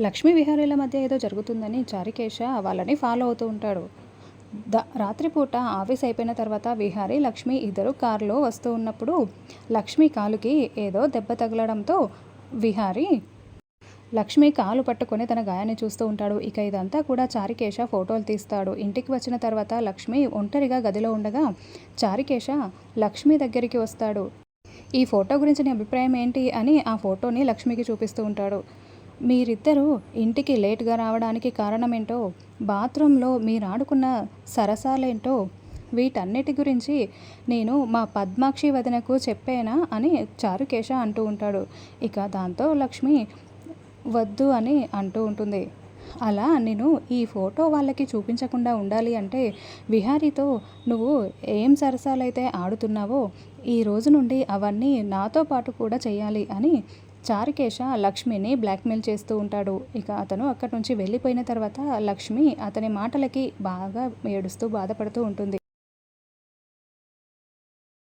లక్ష్మీ విహారీల మధ్య ఏదో జరుగుతుందని చారికేశ వాళ్ళని ఫాలో అవుతూ ఉంటాడు. ద రాత్రిపూట ఆఫీస్ అయిపోయిన తర్వాత విహారీ లక్ష్మి ఇద్దరు కారులో వస్తూ ఉన్నప్పుడు లక్ష్మి కాలుకి ఏదో దెబ్బ తగలడంతో విహారీ లక్ష్మి కాలు పట్టుకొని తన గాయాన్ని చూస్తూ ఉంటాడు. ఇక ఇదంతా కూడా చారికేశ ఫోటోలు తీస్తాడు. ఇంటికి వచ్చిన తర్వాత లక్ష్మి ఒంటరిగా గదిలో ఉండగా చారికేశ లక్ష్మి దగ్గరికి వస్తాడు. ఈ ఫోటో గురించి నీ అభిప్రాయం ఏంటి అని ఆ ఫోటోని లక్ష్మికి చూపిస్తూ ఉంటాడు. మీరిద్దరూ ఇంటికి లేట్గా రావడానికి కారణమేంటో బాత్రూంలో మీరాడుకున్న సరసాలేంటో వీటన్నిటి గురించి నేను మా పద్మాక్షి వదినకు చెప్పేనా అని చారుకేశ అంటూ ఉంటాడు. ఇక దాంతో లక్ష్మి వద్దు అని అంటూ ఉంటుంది. అలా నేను ఈ ఫోటో వాళ్ళకి చూపించకుండా ఉండాలి అంటే విహారీతో నువ్వు ఏం సరసాలైతే ఆడుతున్నావో ఈ రోజు నుండి అవన్నీ నాతో పాటు కూడా చేయాలి అని చారుకేశ లక్ష్మిని బ్లాక్మెయిల్ చేస్తూ ఉంటాడు. ఇక అతను అక్కడి నుంచి వెళ్ళిపోయిన తర్వాత లక్ష్మి అతని మాటలకి బాగా ఏడుస్తూ బాధపడుతూ ఉంటుంది.